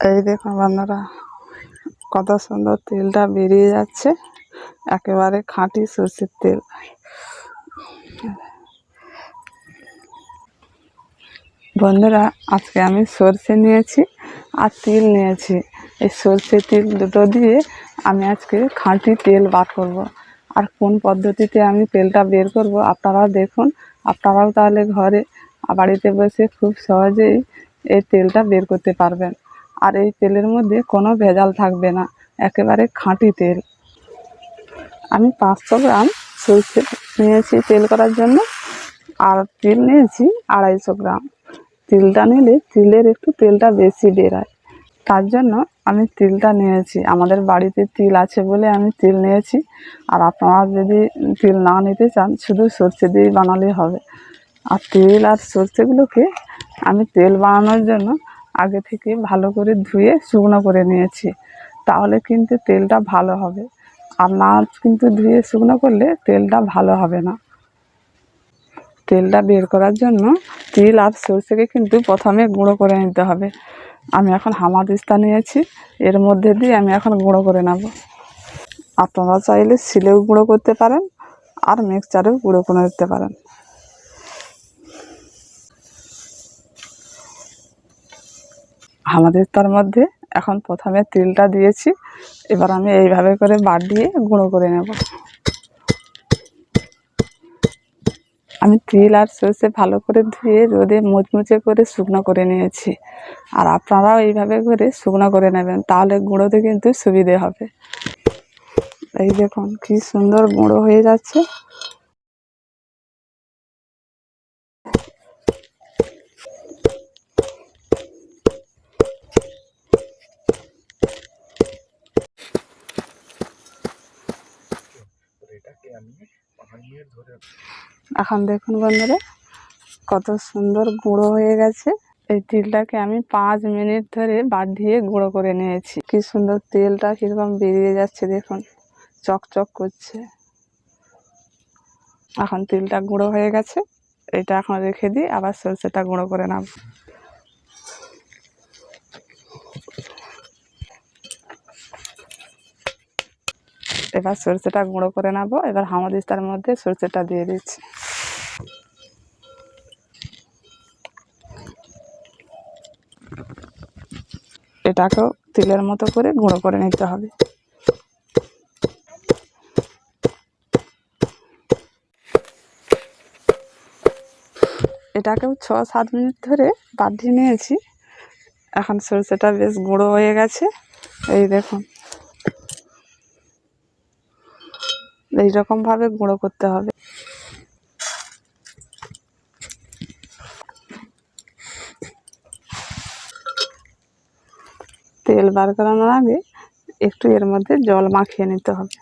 এই দেখুন বন্ধুরা, কত সুন্দর তেলটা বেরিয়ে যাচ্ছে। একেবারে খাঁটি সর্ষের তেল। বন্ধুরা, আজকে আমি সর্ষে নিয়েছি আর তিল নিয়েছি। এই সর্ষে তিল দুটো দিয়ে আমি আজকে খাঁটি তেল বার করব। আর কোন পদ্ধতিতে আমি তেলটা বের করব আপনারা দেখুন। আপনারাও তাহলে ঘরে বাড়িতে বসে খুব সহজেই এই তেলটা বের করতে পারবেন। আর এই তেলের মধ্যে কোনো ভেজাল থাকবে না, একেবারে খাঁটি তেল। আমি পাঁচশো গ্রাম সরষে নিয়েছি তেল করার জন্য, আর তিল নিয়েছি আড়াইশো গ্রাম। তিলটা নিলে তিলের একটু তেলটা বেশি বেরায়। তার জন্য আমি তিলটা নিয়েছি। আমাদের বাড়িতে তিল আছে বলে আমি তিল নিয়েছি। আর আপনারা যদি তিল না নিতে চান, শুধু সর্ষে দিয়েই বানালে হবে। আর তিল আর সর্ষেগুলোকে আমি তেল বানানোর জন্য আগে থেকে ভালো করে ধুয়ে শুকনো করে নিয়েছি। তাহলে কিন্তু তেলটা ভালো হবে। আর না কিন্তু ধুয়ে শুকনো করলে তেলটা ভালো হবে না। তেলটা বের করার জন্য তিল আর সর্ষেকে কিন্তু প্রথমে গুঁড়ো করে নিতে হবে। আমি এখন হামাদিস্তা নিয়েছি। এর মধ্যে দিয়ে আমি এখন গুঁড়ো করে নেব। আপনারা চাইলে শিলেও গুঁড়ো করতে পারেন আর মিক্সচারেও গুঁড়ো করে নিতে পারেন। আমাদের তার মধ্যে এখন প্রথমে তিলটা দিয়েছি, এবার আমি এইভাবে করে বাদ দিয়ে গুঁড়ো করে নেব। আমি তিল আর সর্ষে ভালো করে ধুয়ে রোদে মুচমুচে করে শুকনো করে নিয়েছি। আর আপনারাও এইভাবে করে শুকনো করে নেবেন, তাহলে গুঁড়োতে কিন্তু সুবিধে হবে। এই দেখুন, কি সুন্দর গুঁড়ো হয়ে যাচ্ছে। এখন দেখুন বন্ধুরা, কত সুন্দর গুঁড়ো হয়ে গেছে। এই তেলটাকে আমি পাঁচ মিনিট ধরে বাদ দিয়ে গুঁড়ো করে নিয়েছি। কি সুন্দর তেলটা কীরকম বেরিয়ে যাচ্ছে দেখুন, চকচক করছে। এখন তিলটা গুঁড়ো হয়ে গেছে, এটা এখন রেখে দিই আবার সরষেটা গুঁড়ো করে নেব। এবার সরষেটা গুঁড়ো করে নেব। এবার হামাদিস্তার মধ্যে সরষেটা দিয়ে দিচ্ছি। এটাকেও তিলের মতো করে গুঁড়ো করে নিতে হবে। এটাকেও ছ, সাত মিনিট ধরে বাঁধিয়ে নিয়েছি। এখন সরষেটা বেশ গুঁড়ো হয়ে গেছে। এই দেখুন। এইরকমভাবে গুঁড়ো করতে হবে। তেল বার করানোর আগে একটু এর মধ্যে জল মাখিয়ে নিতে হবে।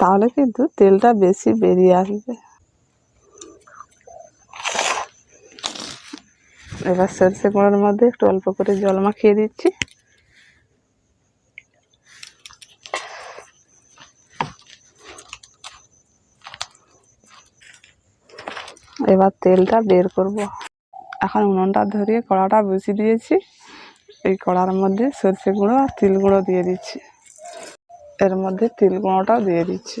তাহলে কিন্তু তেলটা বেশি বেরিয়ে আসবে। এবার সরষে গুঁড়োর মধ্যে একটু অল্প করে জল মাখিয়ে দিচ্ছি। এবার তেলটা বের করব। এখন উনুনটা ধরিয়ে কড়াটা বসিয়ে দিয়েছি। এই কড়ার মধ্যে সরষে গুঁড়ো আর তিল গুঁড়ো দিয়ে দিচ্ছি। এর মধ্যে তিল গুঁড়োটাও দিয়ে দিচ্ছি।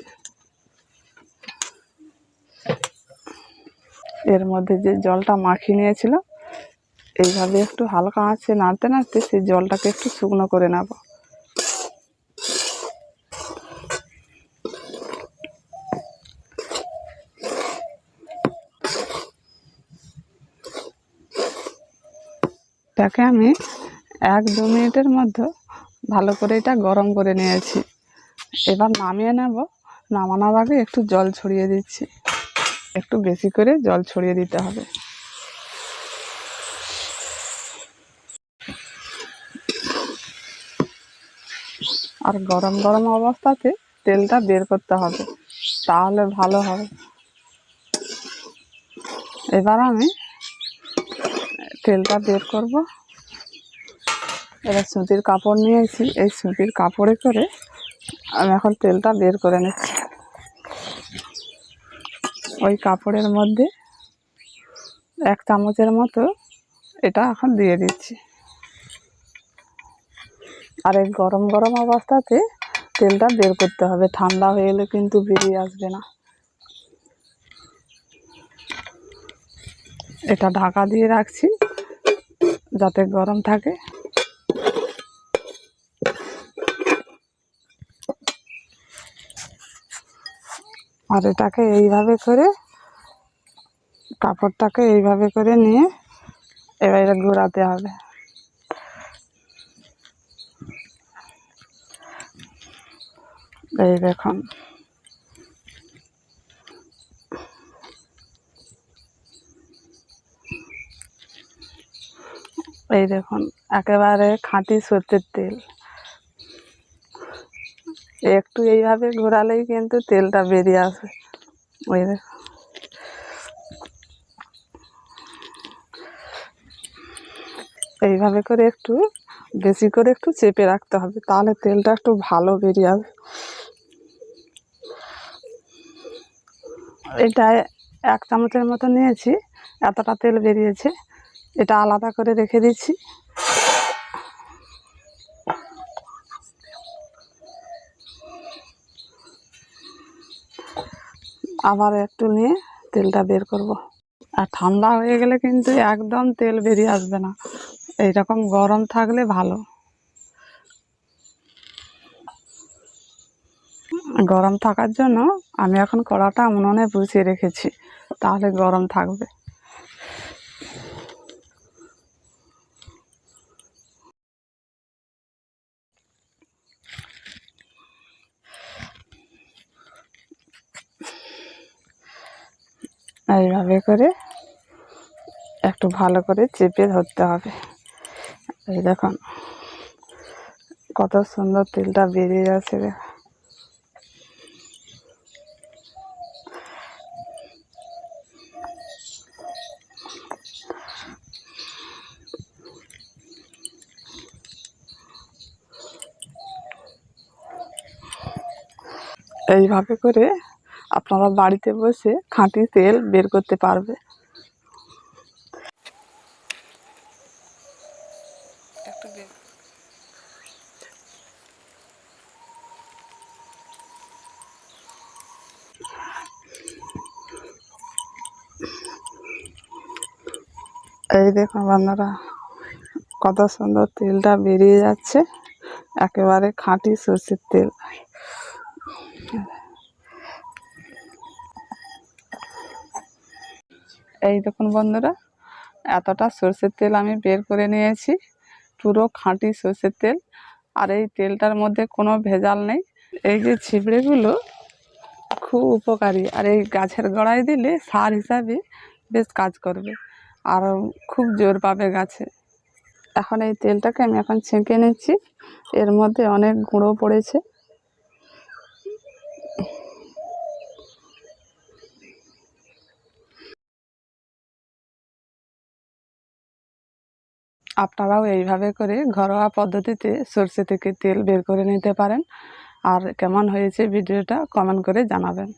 এর মধ্যে যে জলটা মাখিয়ে নিয়েছিল এইভাবে একটু হালকা আঁচে নাড়তে নাড়তে সেই জলটাকে একটু শুকনো করে নেব। এটাকে আমি এক দু মিনিটের মধ্যে ভালো করে এটা গরম করে নিয়েছি। এবার নামিয়ে নেব। নামানোর আগে একটু জল ছড়িয়ে দিচ্ছি। একটু বেশি করে জল ছড়িয়ে দিতে হবে। আর গরম গরম অবস্থাতে তেলটা বের করতে হবে, তাহলে ভালো হবে। এবার আমি তেলটা বের করব। এবার সুতির কাপড় নিয়েছি এই সুতির কাপড়ে করে আমি এখন তেলটা বের করে নিচ্ছি। ওই কাপড়ের মধ্যে এক চামচের মতো এটা এখন দিয়ে দিচ্ছি। আর এই গরম গরম অবস্থাতে তেলটা বের করতে হবে। ঠান্ডা হয়ে গেলে কিন্তু বেরিয়ে আসবে না। এটা ঢাকা দিয়ে রাখছি। যাতে গরম থাকে। আর এটাকে এইভাবে করে, কাপড়টাকে এইভাবে করে নিয়ে এবারে ঘোরাতে হবে। এই দেখুন। এই দেখুন, একেবারে খাঁটি সর্ষের তেল। একটু এইভাবে ঘোরালেই কিন্তু তেলটা বেরিয়ে আসবে ওই দেখুন এইভাবে করে একটু, বেশি করে একটু চেপে রাখতে হবে, তাহলে তেলটা একটু ভালো বেরিয়ে আসবে। এটা এক চামচের মতো নিয়েছি, এতটা তেল বেরিয়েছে। এটা আলাদা করে রেখে দিচ্ছি। আবার একটু নিয়ে তেলটা বের করব। আর ঠান্ডা হয়ে গেলে কিন্তু একদম তেল বেরিয়ে আসবে না। এইরকম গরম থাকলে ভালো। গরম থাকার জন্য আমি এখন কড়াটা উনুনে বসিয়ে রেখেছি। তাহলে গরম থাকবে। এইভাবে করে একটু ভালো করে চেপে ধরতে হবে। এই দেখুন, কত সুন্দর তেলটা বেরিয়ে যাচ্ছে এইভাবে করে আপনারা বাড়িতে বসে খাঁটি তেল বের করতে পারবে। এই দেখুন বন্ধুরা কত সুন্দর তেলটা বেরিয়ে যাচ্ছে। একেবারে খাঁটি সর্ষের তেল। এই দেখুন বন্ধুরা, এতটা সর্ষের তেল আমি বের করে নিয়েছি, পুরো খাঁটি সর্ষের তেল, আর এই তেলটার মধ্যে কোনো ভেজাল নেই। এই যে ছিবড়েগুলো খুব উপকারী, আর এই গাছের গোড়ায় দিলে সার হিসাবে বেশ কাজ করবে, আর খুব জোর পাবে গাছে। এখন এই তেলটাকে আমি এখন ছেঁকে নিচ্ছি, এর মধ্যে অনেক গুঁড়ো পড়েছে। আপনারাও এইভাবে করে ঘরোয়া পদ্ধতিতে সরষে থেকে তেল বের করে নিতে পারেন। আর কেমন হয়েছে ভিডিওটা কমেন্ট করে জানাবেন।